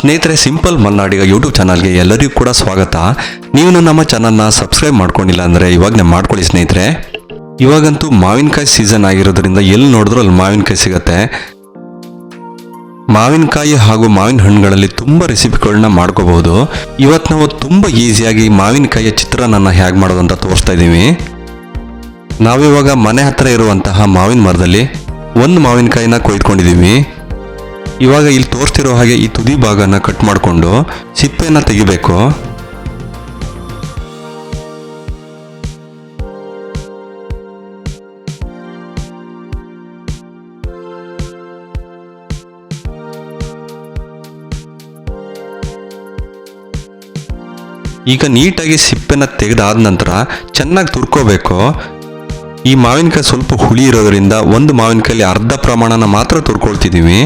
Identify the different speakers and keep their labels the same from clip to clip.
Speaker 1: ಸ್ನೇಹಿತರೆ simple ಮಲ್ನಾಡಿಗ YouTube ಚಾನಲ್ಗೆ ಎಲ್ಲರಿಗೂ ಕೂಡ ಸ್ವಾಗತ. ನೀವು ನಮ್ಮ ಚಾನಲ್ನ ಸಬ್ಸ್ಕ್ರೈಬ್ ಮಾಡ್ಕೊಂಡಿಲ್ಲ ಅಂದರೆ ಇವಾಗನೇ ಮಾಡ್ಕೊಳ್ಳಿ ಸ್ನೇಹಿತರೆ. ಇವಾಗಂತೂ ಮಾವಿನಕಾಯಿ ಸೀಸನ್ ಆಗಿರೋದ್ರಿಂದ ಎಲ್ಲಿ ನೋಡಿದ್ರೂ ಅಲ್ಲಿ ಮಾವಿನಕಾಯಿ ಸಿಗತ್ತೆ. ಮಾವಿನಕಾಯಿ ಹಾಗೂ ಮಾವಿನ ಹಣ್ಣುಗಳಲ್ಲಿ ತುಂಬ ರೆಸಿಪಿಗಳನ್ನ ಮಾಡ್ಕೋಬಹುದು. ಇವತ್ತು ನಾವು ತುಂಬ ಈಸಿಯಾಗಿ ಮಾವಿನಕಾಯಿಯ ಚಿತ್ರಾನ್ನ ಹೇಗೆ ಮಾಡೋದು ಅಂತ ತೋರಿಸ್ತಾ ಇದ್ದೀವಿ. ನಾವಿವಾಗ ಮನೆ ಹತ್ತಿರ ಇರುವಂತಹ ಮಾವಿನ ಮರದಲ್ಲಿ ಒಂದು ಮಾವಿನಕಾಯಿನ ಕೊಯ್ದುಕೊಂಡಿದ್ದೀವಿ. ಇವಾಗ ಇಲ್ಲಿ ತೋರಿಸ್ತಿರೋ ಹಾಗೆ ಈ ತುದಿ ಭಾಗನ ಕಟ್ ಮಾಡಿಕೊಂಡು ಸಿಪ್ಪೆನ ತೆಗಿಬೇಕು. ಈಗ ನೀಟಾಗಿ ಸಿಪ್ಪೆನ ತೆಗೆದಾದ ನಂತರ ಚೆನ್ನಾಗಿ ತುರ್ಕೋಬೇಕು. ಈ ಮಾವಿನಕಾಯಿ ಸ್ವಲ್ಪ ಹುಳಿ ಇರೋದ್ರಿಂದ ಒಂದು ಮಾವಿನಕಾಯಲ್ಲಿ ಅರ್ಧ ಪ್ರಮಾಣನ ಮಾತ್ರ ತುರ್ಕೊಳ್ತಿದ್ದೀವಿ.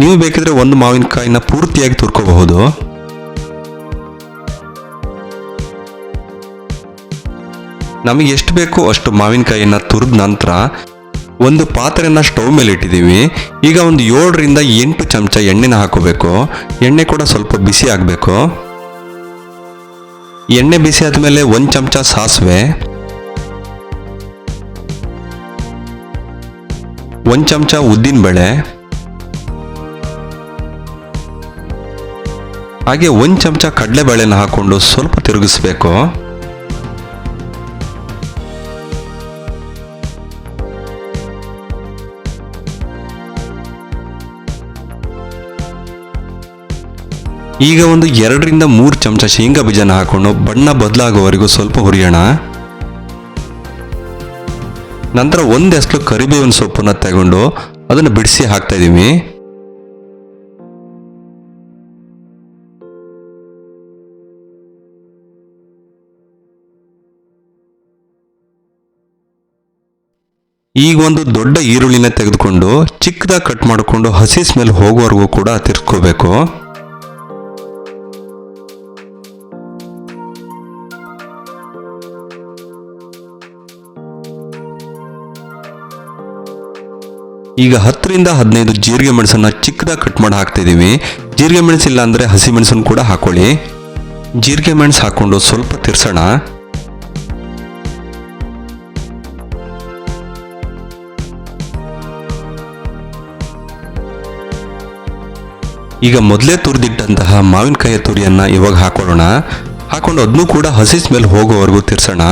Speaker 1: ನೀವು ಬೇಕಿದ್ರೆ ಒಂದು ಮಾವಿನಕಾಯಿನ ಪೂರ್ತಿಯಾಗಿ ತುರ್ಕೋಬಹುದು. ನಮಗೆ ಎಷ್ಟು ಬೇಕೋ ಅಷ್ಟು ಮಾವಿನಕಾಯಿಯನ್ನ ತುರಿದ ನಂತರ ಒಂದು ಪಾತ್ರೆಯನ್ನು ಸ್ಟವ್ ಮೇಲೆ ಇಟ್ಟಿದ್ದೀವಿ. ಈಗ ಒಂದು ಏಳರಿಂದ ಎಂಟು ಚಮಚ ಎಣ್ಣೆನ ಹಾಕೋಬೇಕು. ಎಣ್ಣೆ ಕೂಡ ಸ್ವಲ್ಪ ಬಿಸಿ ಆಗಬೇಕು. ಎಣ್ಣೆ ಬಿಸಿ ಆದಮೇಲೆ ಒಂದು ಚಮಚ ಸಾಸಿವೆ. ಒಂದು ಚಮಚ ಉದ್ದಿನಬೇಳೆ. ಹಾಗೆ ಒಂದು ಚಮಚ ಕಡಲೆಬೇಳೆನ ಹಾಕೊಂಡು ಸ್ವಲ್ಪ ತಿರುಗಿಸ್ಬೇಕು. ಈಗ ಒಂದು ಎರಡರಿಂದ ಮೂರು ಚಮಚ ಶೇಂಗಾ ಬೀಜನ ಹಾಕೊಂಡು ಬಣ್ಣ ಬದಲಾಗೋವರೆಗೂ ಸ್ವಲ್ಪ ಹುರಿಯೋಣ. ನಂತರ ಒಂದೆಷ್ಟು ಕರಿಬೇವಿನ ಸೊಪ್ಪನ್ನು ತಗೊಂಡು ಅದನ್ನು ಬಿಡಿಸಿ ಹಾಕ್ತಾ ಇದ್ದೀವಿ ಈಗ ಒಂದು ದೊಡ್ಡ ಈರುಳ್ಳಿನ ತೆಗೆದುಕೊಂಡು ಚಿಕ್ಕದಾಗಿ ಕಟ್ ಮಾಡಿಕೊಂಡು ಹಸಿ ಸ್ಮೆಲ್ ಹೋಗುವವರೆಗೂ ಕೂಡ ತಿರ್ಸ್ಕೋಬೇಕು. ಈಗ ಹತ್ತರಿಂದ ಹದಿನೈದು ಜೀರಿಗೆ ಮೆಣಸನ್ನ ಚಿಕ್ಕದಾಗಿ ಕಟ್ ಮಾಡಿ ಹಾಕ್ತಾ ಇದೀವಿ. ಜೀರಿಗೆ ಮೆಣಸಿಲ್ಲ ಅಂದರೆ ಹಸಿ ಮೆಣಸನ್ನು ಕೂಡ ಹಾಕೊಳ್ಳಿ. ಜೀರಿಗೆ ಮೆಣಸು ಹಾಕೊಂಡು ಸ್ವಲ್ಪ ತಿರ್ಸೋಣ. ಈಗ ಮೊದಲೇ ತುರಿದಿಟ್ಟಂತಹ ಮಾವಿನಕಾಯಿಯ ತುರಿಯನ್ನ ಇವಾಗ ಹಾಕೊಳ್ಳೋಣ. ಹಾಕೊಂಡು ಅದನ್ನು ಕೂಡ ಹಸಿ ಸ್ಮೆಲ್ ಹೋಗೋವರೆಗೂ ತಿರ್ಸೋಣ.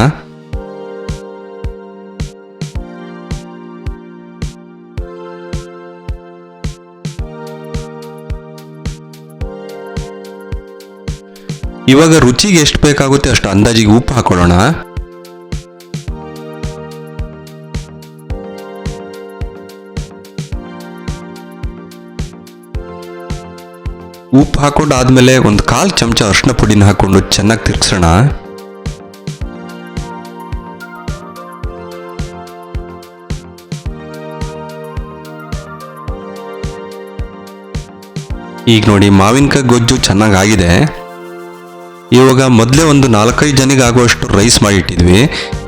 Speaker 1: ಇವಾಗ ರುಚಿಗೆ ಎಷ್ಟು ಬೇಕಾಗುತ್ತೆ ಅಷ್ಟು ಅಂದಾಜಿಗೆ ಉಪ್ಪು ಹಾಕೊಳ್ಳೋಣ. ಉಪ್ಪು ಹಾಕೊಂಡು ಆದಮೇಲೆ ಒಂದು ಕಾಲು ಚಮಚ ಅರಿಶಿನ ಪುಡಿನ ಹಾಕೊಂಡು ಚೆನ್ನಾಗಿ ತಿರ್ಗಿಸೋಣ. ಈಗ ನೋಡಿ ಮಾವಿನಕಾಯಿ ಗೊಜ್ಜು ಚೆನ್ನಾಗಿ ಆಗಿದೆ. ಇವಾಗ ಮೊದಲೇ ಒಂದು ನಾಲ್ಕೈದು ಜನಿಗೆ ಆಗುವಷ್ಟು ರೈಸ್ ಮಾಡಿಟ್ಟಿದ್ವಿ.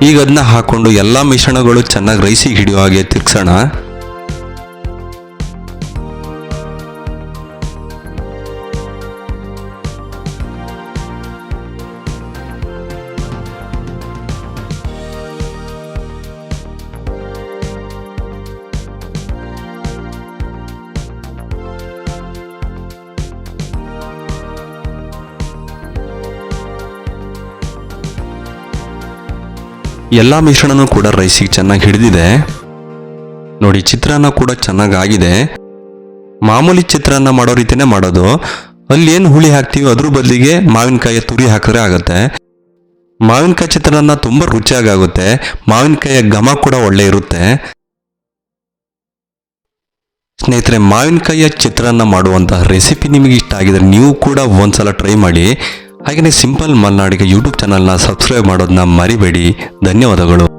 Speaker 1: ಈಗ ಅದನ್ನ ಹಾಕೊಂಡು ಎಲ್ಲ ಮಿಶ್ರಣಗಳು ಚೆನ್ನಾಗಿ ರೈಸಿಗೆ ಹಿಡಿಯೋ ಹಾಗೆ ತಿರ್ಗ್ಸೋಣ. ಎಲ್ಲ ಮಿಶ್ರಣನೂ ಕೂಡ ರೈಸಿಗೆ ಚೆನ್ನಾಗಿ ಹಿಡಿದಿದೆ. ನೋಡಿ, ಚಿತ್ರಾನ್ನ ಕೂಡ ಚೆನ್ನಾಗಿ ಆಗಿದೆ. ಮಾಮೂಲಿ ಚಿತ್ರಾನ್ನ ಮಾಡೋ ರೀತಿನೇ ಮಾಡೋದು. ಅಲ್ಲಿ ಏನು ಹುಳಿ ಹಾಕ್ತೀವಿ ಅದ್ರ ಬದಲಿಗೆ ಮಾವಿನಕಾಯಿಯ ತುರಿ ಹಾಕಿದ್ರೆ ಆಗುತ್ತೆ. ಮಾವಿನಕಾಯಿ ಚಿತ್ರಾನ್ನ ತುಂಬ ರುಚಿಯಾಗಿ ಆಗುತ್ತೆ. ಮಾವಿನಕಾಯಿಯ ಘಮ ಕೂಡ ಒಳ್ಳೆ ಇರುತ್ತೆ. ಸ್ನೇಹಿತರೆ, ಮಾವಿನಕಾಯಿಯ ಚಿತ್ರಾನ್ನ ಮಾಡುವಂತಹ ರೆಸಿಪಿ ನಿಮಗೆ ಇಷ್ಟ ಆಗಿದ್ರೆ ನೀವು ಕೂಡ ಒಂದ್ಸಲ ಟ್ರೈ ಮಾಡಿ. ಹಾಗೆಯೇ ಸಿಂಪಲ್ ಮಲ್ನಾಡಿಗೆ ಯೂಟ್ಯೂಬ್ ಚಾನಲ್ನ ಸಬ್ಸ್ಕ್ರೈಬ್ ಮಾಡೋದನ್ನ ಮರಿಬೇಡಿ. ಧನ್ಯವಾದಗಳು.